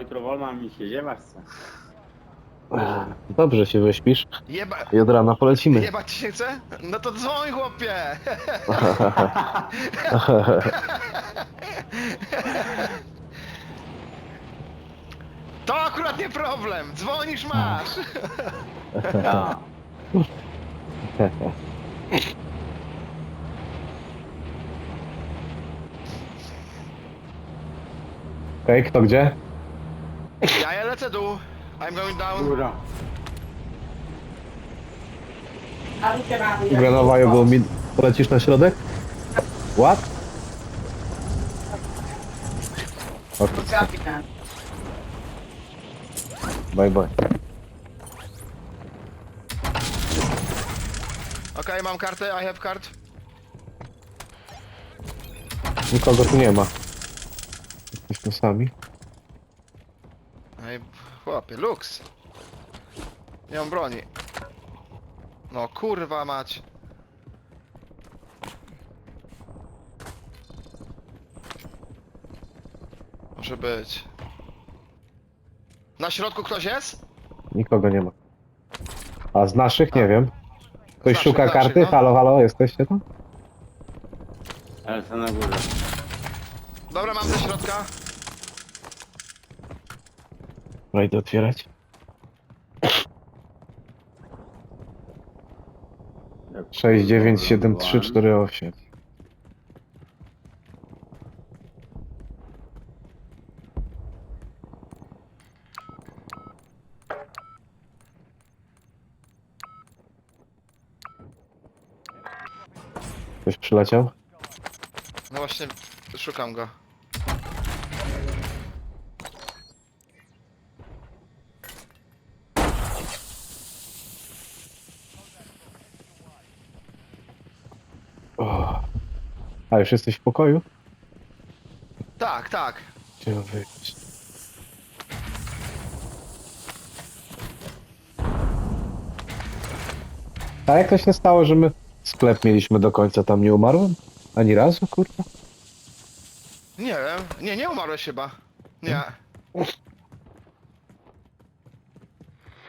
jutro wolno mi się ziewać chce. Dobrze się wyśpisz Jeba... i od rana polecimy. Jebać ci się chce? No to dzwoń chłopie! To akurat nie problem, dzwonisz masz! Ja. Okej, kto gdzie? Ja ja lecę dół. I'm going down. Góra. Granowa jogą mi polecisz na środek? What? Okay. Bye bye. Okej, mam kartę, I have card. Nikogo tu nie ma. Jesteśmy sami. Ej, chłopie, luks. Nie mam broni. No kurwa mać. Może być. Na środku ktoś jest? Nikogo nie ma. A z naszych nie wiem. Ktoś szuka karty? no. Halo, halo, jesteście tam? Ale co na górze. Dobra, mam ze środka. Wejdę otwierać. Jak 6, 9, 7, 3, 4, 8. Ktoś przyleciał? No właśnie, szukam go. A już jesteś w pokoju? Tak, tak. Gdzie mam wyjść? A jak to się stało, że my sklep mieliśmy do końca, tam nie umarłem? Ani razu, kurwa? Nie wiem. Nie, nie umarłeś chyba. Nie.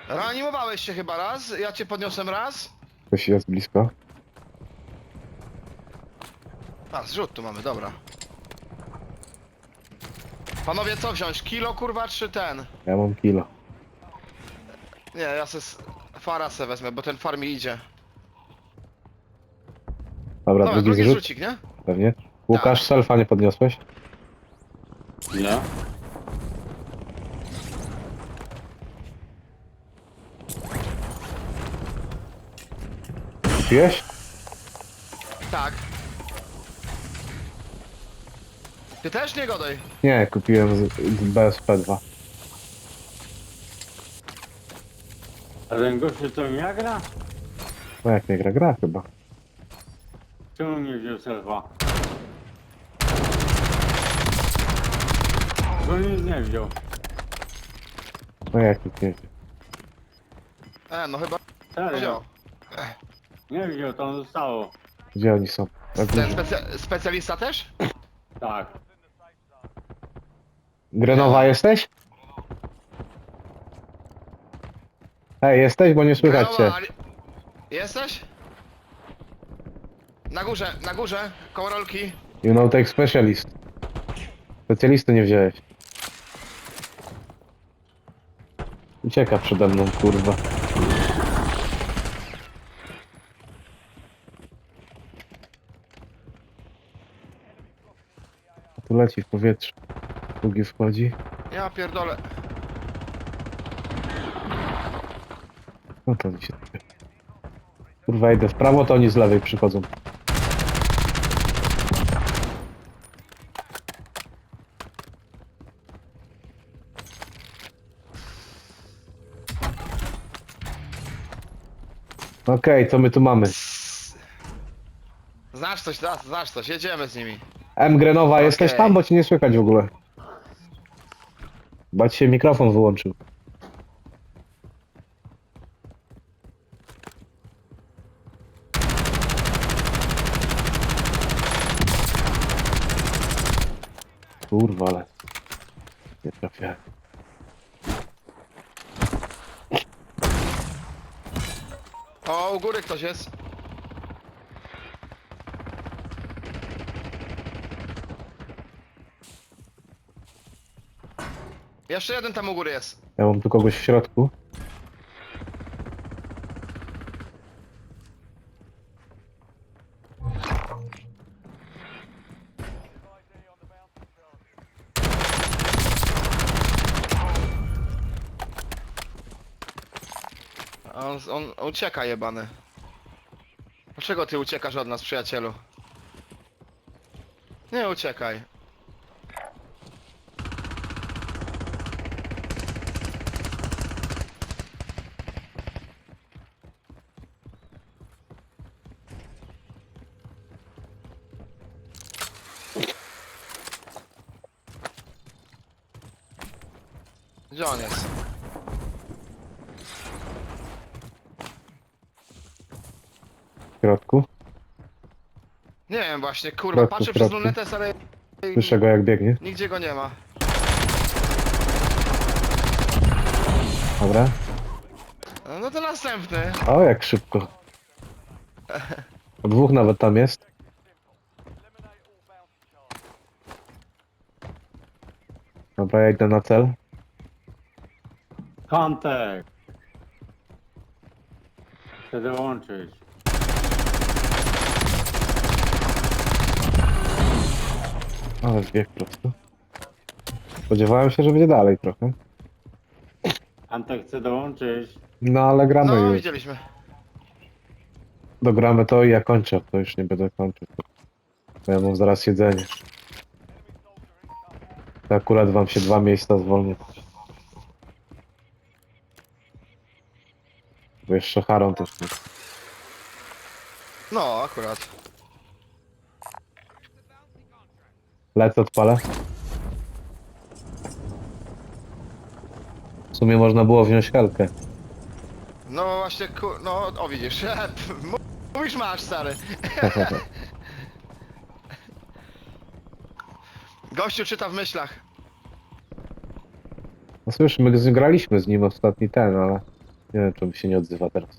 Reanimowałeś się chyba raz, ja cię podniosłem raz. Ktoś jest blisko. A, zrzut tu mamy, dobra. Panowie, co wziąć? Kilo, kurwa, czy ten? Ja mam kilo. Nie, ja se s- fara se wezmę, bo ten far mi idzie. Dobra, Dobra, drugi drugi zrzut, zrzucik, nie? pewnie. Łukasz, selfa nie podniosłeś? Nie? Piłeś? Tak. Ty też nie godaj. Nie, kupiłem z, z BSP2. A ten gościu to ja gra? No jak nie gra, gra chyba. Czemu nie wziął selfa? Bo nic nie wziął. No jak nikt nie wie. E, no chyba Serio? wziął. Nie wziął, tam zostało. Gdzie oni są? Na Ten górze. specja specjalista też? Tak. Grenowa jesteś? Hej, jesteś, bo nie słychać cię. Ale- Jesteś? Na górze, na górze, koło rolki. You know take specialist. Specjalisty nie wziąłeś. Ucieka przede mną, kurwa. Tu leci w powietrze. Drugi wchodzi. Ja pierdolę. No to mi się... Kurwa, idę w prawo, to oni z lewej przychodzą. Okej, co my tu mamy? Znasz coś, znasz coś, jedziemy z nimi. M Grenowa, jesteś Okej. tam, bo ci nie słychać w ogóle. Bo się mikrofon wyłączył. Kurwa, ale... Nie trafiałem. O, u góry ktoś jest. Jeszcze jeden tam u góry jest. Ja mam tu kogoś w środku. A On, on, on ucieka jebany. Dlaczego ty uciekasz od nas, przyjacielu? Nie uciekaj. Gdzie on jest? W środku. Nie wiem właśnie, kurwa, Kropku, patrzę przez lunetę, ale Słyszę go jak biegnie. nigdzie go nie ma. Dobra. No to następny. O, jak szybko. Dwóch nawet tam jest. Dobra, ja idę na cel. Kontakt. Chcę dołączyć. Ale zbieg prosto. Spodziewałem się, że będzie dalej trochę. Antek chce dołączyć. No ale gramy No, już. widzieliśmy. Dogramy to i ja kończę. To już nie będę kończył. Bo ja mam zaraz jedzenie. To akurat wam się dwa miejsca zwolnię. Bo jeszcze Haron też nie. No, akurat. Lecę, odpalę. W sumie można było wziąć helkę. No właśnie, ku... no, o widzisz. Mówisz masz, stary. Gościu czyta w myślach. No słysz, my z- graliśmy z nim ostatni ten, ale nie wiem, czemu się nie odzywa teraz.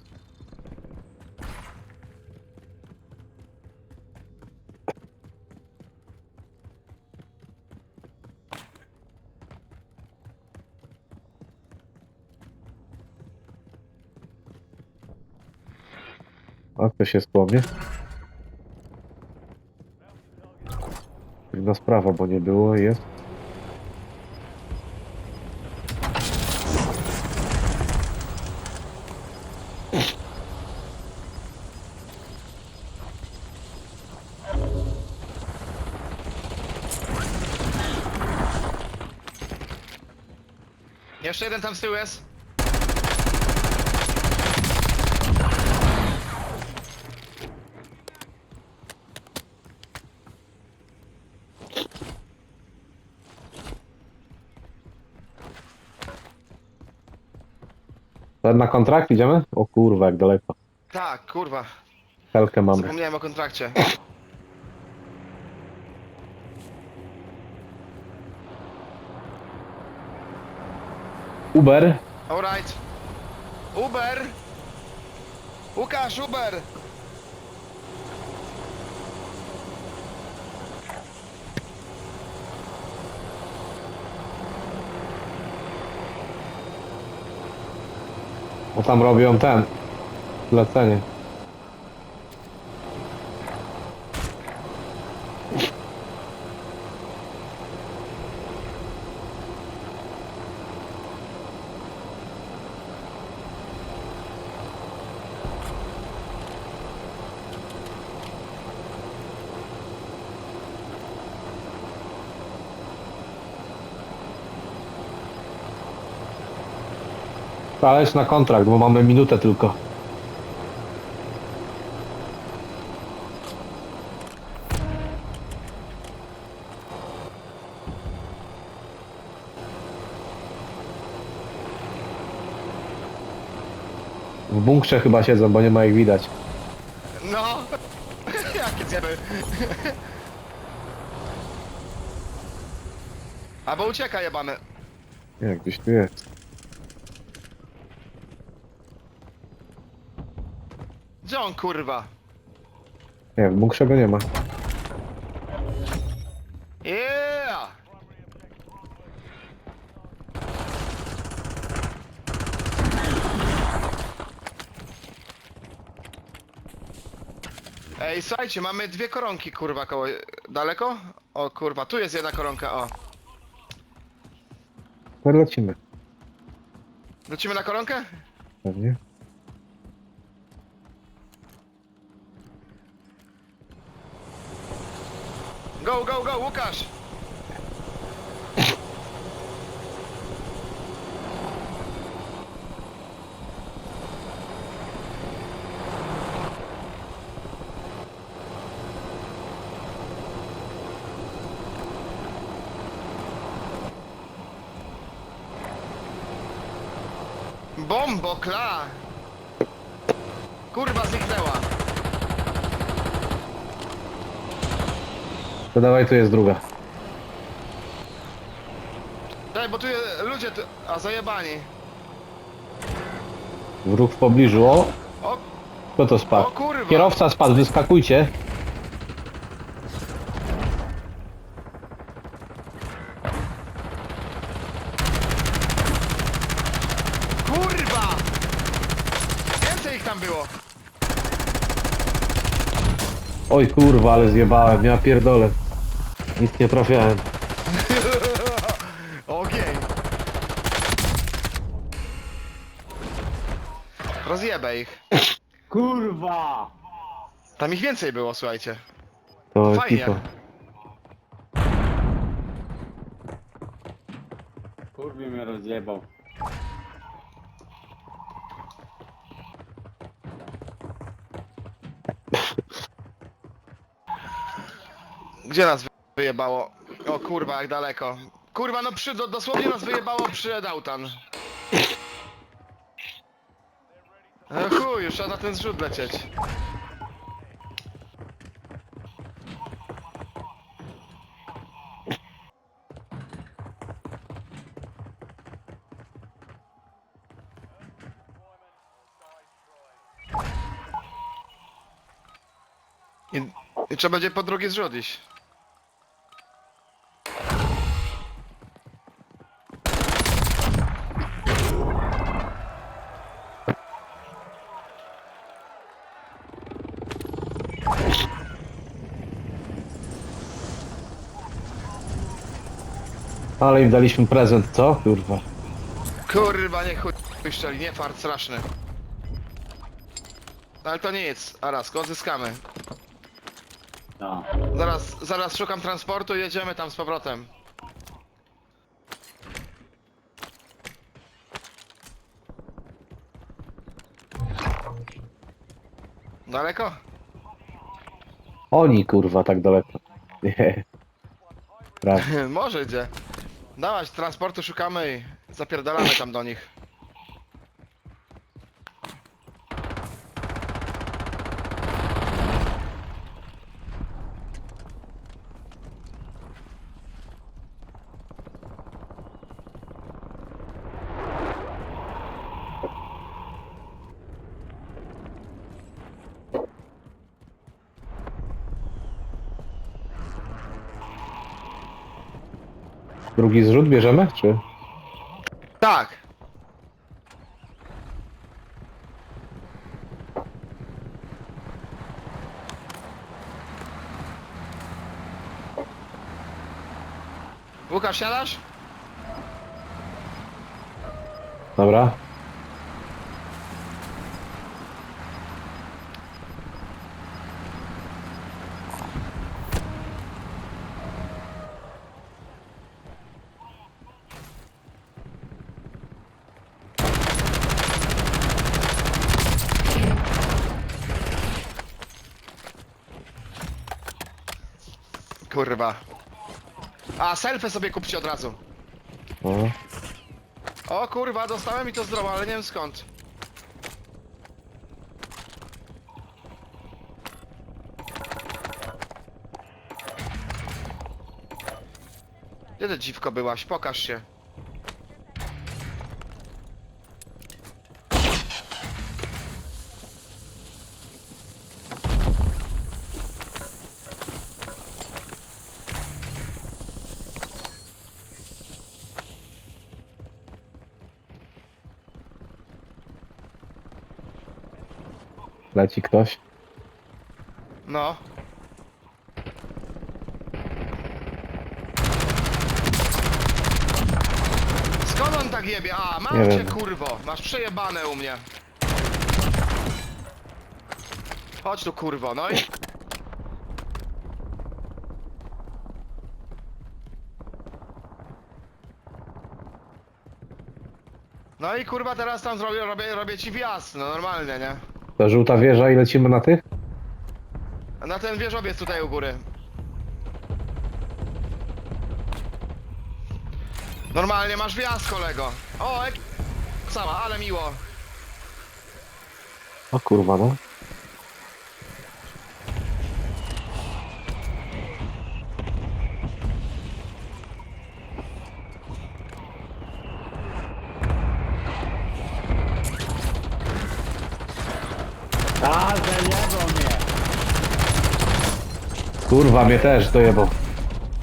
A ktoś jest po mnie? Inna sprawa, bo nie było jest. Jeszcze jeden tam z tyłu jest. Na kontrakt idziemy? O kurwa, jak daleko. Tak, kurwa. Helkę mamy. Zapomniałem o kontrakcie. Uber. Alright. Uber! Łukasz, Uber! Bo tam robią ten. Zlecenie. Ależ na kontrakt, bo mamy minutę tylko. W bunkrze chyba siedzą, bo nie ma ich widać. No! Jakie zjeby! Albo ucieka jebany. Nie, gdzieś tu jest. Gdzie on kurwa? Nie, w bunkrze go nie ma. Yeah! Ej, słuchajcie, mamy dwie koronki, kurwa, koło... Daleko? O, kurwa, tu jest jedna koronka, o. To lecimy. Lecimy na koronkę? Pewnie. Go, go, go, Łukasz! Bombo, kla! Kurwa, zniknęła. To dawaj, tu jest druga. Daj, bo tu je- ludzie, tu, a zajebani. Wróg w pobliżu. O, O, kto to spadł? o kurwa. Kierowca spadł, wyskakujcie. Kurwa! Więcej ich tam było. Oj kurwa, ale zjebałem, ja pierdolę. Nic nie trafiałem. Ogień. Rozjebę ich. Kurwa! Tam ich więcej było, słuchajcie. To Fajnie. ekipa. Kurwi mnie rozjebał. Gdzie nas wyjebało? O kurwa, jak daleko. Kurwa, no przy, do, dosłownie nas wyjebało przy Dautan. No chuj, już trzeba na ten zrzut lecieć. I, I trzeba będzie po drugi zrzut iść. Ale im daliśmy prezent, co? Kurwa. Kurwa, nie chuj szczeli, nie fart straszny. Ale to nic, Arasko, odzyskamy. No. Zaraz, zaraz szukam transportu i jedziemy tam z powrotem. Daleko? Oni kurwa tak daleko. Nie. Prawda. Może idzie. Dawać, transportu szukamy i zapierdalamy tam do nich. Drugi zrzut bierzemy, czy? Tak! Łukasz, siadasz? Dobra. Kurwa. A, selfie sobie kupcie od razu. O. O kurwa, dostałem i to zdrowo, ale nie wiem skąd. Gdzie ty dziwko byłaś? Pokaż się. Leci ktoś. No. Skąd on tak jebie? A, mam Nie cię wiem. kurwo. Masz przejebane u mnie. Chodź tu kurwo, no i... No i kurwa teraz tam zrobię, robię, robię ci wjazd, no normalnie, nie? Ta żółta wieża i lecimy na tych? Na ten wieżowiec tutaj u góry. Normalnie masz wjazd, kolego. O, ek... Sama, ale miło. O kurwa, no. A, zajebał mnie. Kurwa, mnie też dojebał.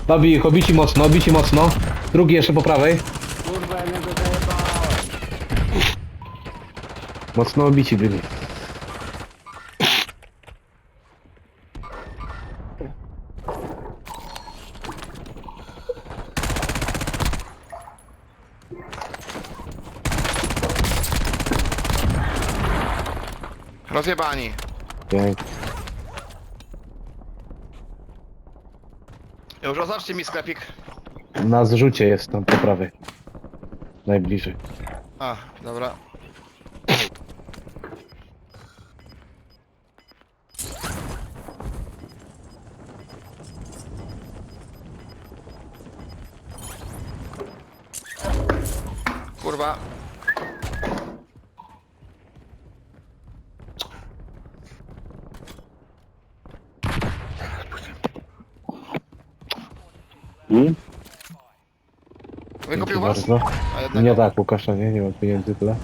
Dobij ich, obici mocno, obici mocno. Drugi jeszcze po prawej. Kurwa, ja mnie go zajebałem. Mocno obici byli. Rozjebani. Pięknie. Już oznaczcie mi sklepik. Na zrzucie jest tam po prawej. Najbliżej. A, dobra. Kurwa. Wykupił Dzięki was? bardzo. A jednego. Nie tak, Łukasza, nie, nie mam pieniędzy tyle.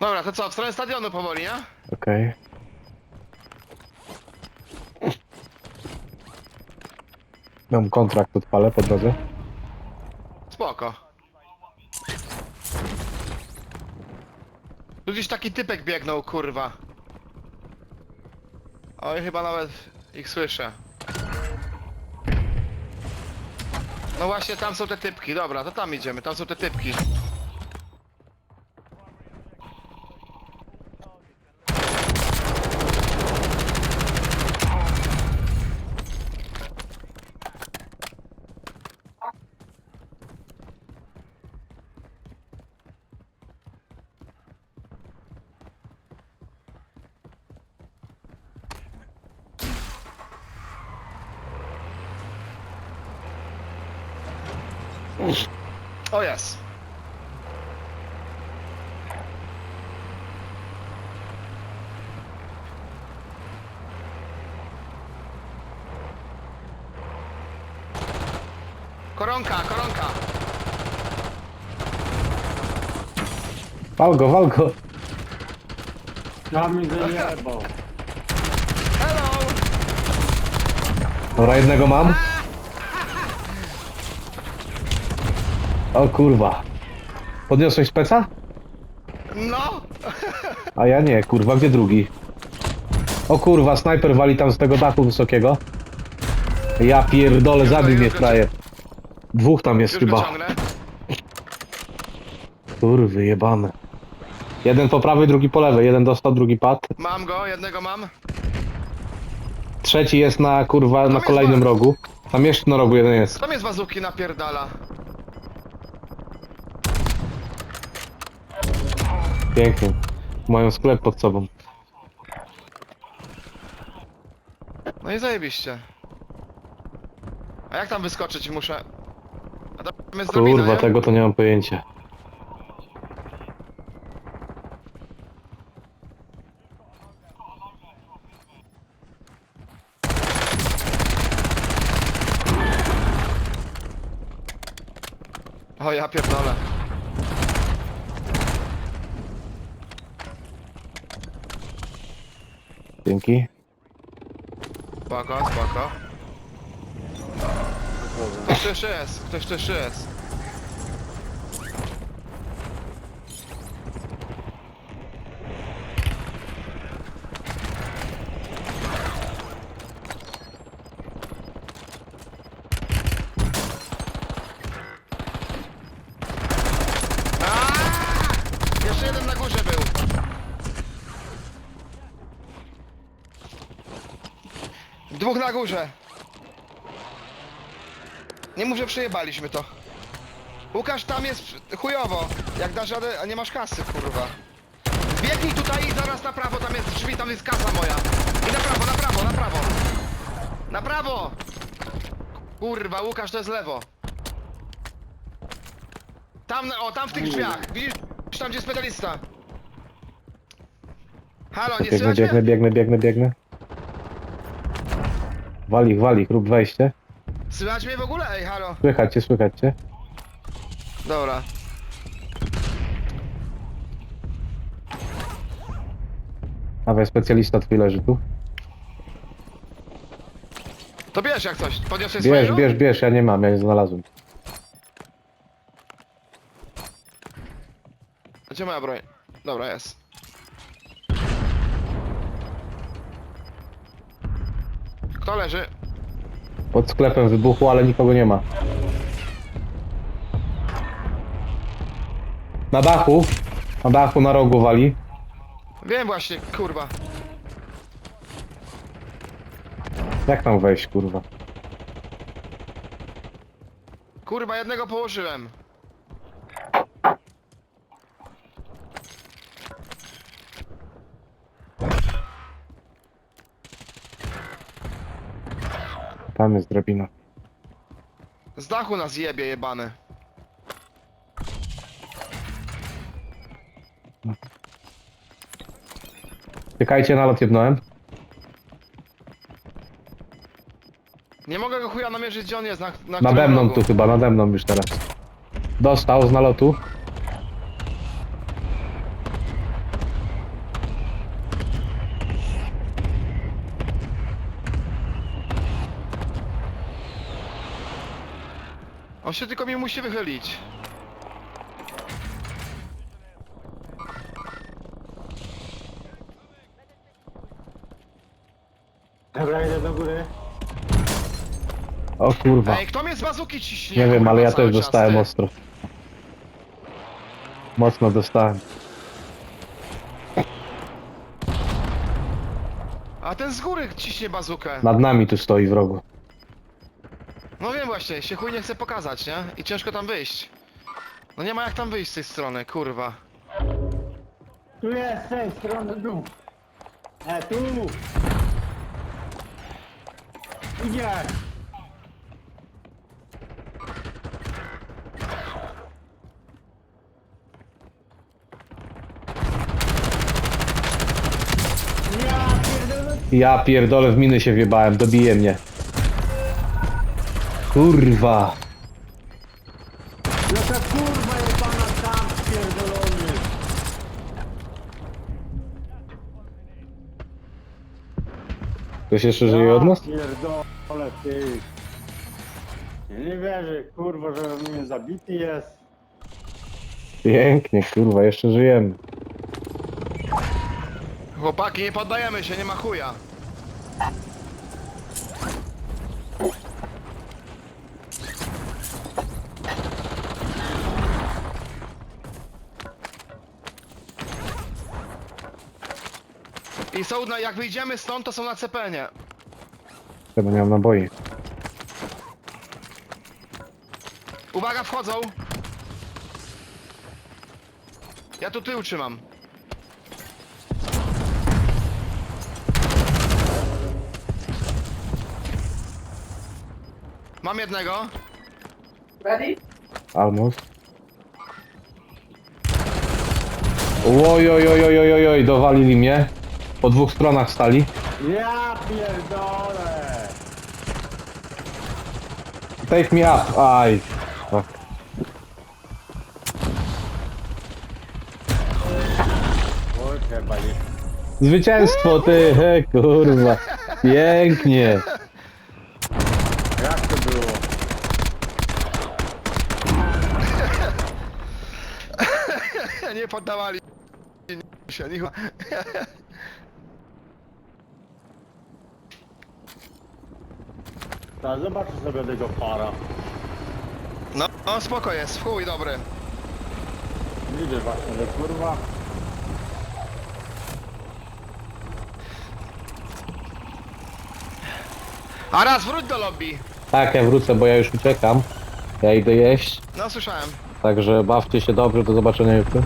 Dobra, to co, w stronę stadionu powoli, nie? Okej. Mam kontrakt, odpalę po drodze. Spoko. Tu gdzieś taki typek biegnął, kurwa. Oj, chyba nawet ich słyszę. No właśnie, tam są te typki, dobra, to tam idziemy, tam są te typki. Jest. Koronka, koronka. Wal go, wal go! Ja mnie zajebał. Hello! Dobra, jednego mam. O kurwa. Podniosłeś speca? No! A ja nie, kurwa, gdzie drugi? O kurwa, snajper wali tam z tego dachu wysokiego. Ja pierdolę, zabił mnie frajer. Dwóch tam jest Już go chyba. ciągnę. Kurwy, jebane. Jeden po prawej, drugi po lewej. Jeden dostał, drugi padł. Mam go, jednego mam. Trzeci jest na kurwa, na jest kolejnym rogu. Tam jeszcze na rogu jeden jest. Mnie z bazuki napierdala? Pięknie. Mają sklep pod sobą. No i zajebiście. A jak tam wyskoczyć muszę? A tam jest Kurwa, tego to nie mam pojęcia. O ja pierdolę. Dzięki. Spoko, spoko. Ktoś jeszcze jest, ktoś jeszcze jest. Aaaa! Jeszcze jeden na górze był. Dwóch na górze. Nie mów, że przejebaliśmy to. Łukasz, tam jest chujowo. Jak dasz radę, a nie masz kasy, kurwa. Biegnij tutaj i zaraz na prawo, tam jest drzwi, tam jest kasa moja. I na prawo, na prawo, na prawo. Na prawo! Kurwa, Łukasz, to jest lewo. Tam, o, tam w tych drzwiach. Widzisz, tam gdzie jest pedalista. Halo, nie Biegnę, słychać biegnę, mnie? biegnę, biegnę, biegnę. Wali, wali, rób wejście. Słychać mnie w ogóle? Ej, halo. Słychać cię, słychać cię. Dobra. Dawaj, specjalista twój leży tu. To bierz jak coś. Podniosłeś Bierz, bierz, bierz, ja nie mam, ja nie znalazłem. Gdzie moja broń? Dobra, jest. Kto leży? Pod sklepem wybuchło, ale nikogo nie ma. Na dachu. Na dachu, na rogu wali. Wiem właśnie, kurwa. Jak tam wejść, kurwa? Kurwa, jednego położyłem. Tam jest drabina. Z dachu nas jebie jebany. Czekajcie, nalot jebnąłem. Nie mogę go chuja namierzyć, gdzie on jest, na, na Nade mną rogu. tu chyba, nade mną już teraz. Dostał z nalotu. On się tylko mi musi wychylić. Dobra, idę do góry. O kurwa. Ej, kto mnie z bazuki ciśnie? Nie wiem, ale ja cały też czas, dostałem ty? ostro. Mocno dostałem. A ten z góry ciśnie bazukę. Nad nami tu stoi w rogu. No właśnie, się chuj nie chce pokazać, nie? I ciężko tam wyjść. No nie ma jak tam wyjść z tej strony, kurwa. Tu jest, z tej strony dół. E, tu. Idzie. Ja pierdolę. Ja pierdolę w miny się wjebałem, dobije mnie. Kurwa. Jaka kurwa jest pana tam spierdolony. Ktoś jeszcze żyje od nas? Pierdolę, ty. Ja nie wierzę, kurwa, że mnie zabity jest. Pięknie, kurwa, jeszcze żyjemy. Chłopaki, nie poddajemy się, nie ma chuja. I są na, jak wyjdziemy stąd, to są na cepenie. Chyba nie mam naboi. Uwaga, wchodzą. Ja tu tył trzymam. Mam jednego. Almost. Oj, oj, oj, oj, oj, oj, oj, dowalili mnie. Po dwóch stronach stali. Ja pierdolę! Take me up. Aj. Zwycięstwo ty, he, kurwa. Pięknie. Jak to było? Nie poddawali się, nie... Ta, zobaczę sobie tego para. No, no spoko jest, w chuj dobry. Widzę właśnie, że kurwa. A raz wróć do lobby. Tak, ja wrócę, bo ja już uciekam. Ja idę jeść. No słyszałem. Także bawcie się dobrze, do zobaczenia jutro.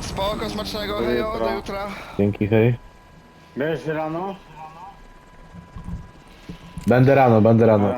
Spoko, smacznego, Do hejo, do jutra. Dzięki, hej. Będziesz rano? Będę rano, będę rano.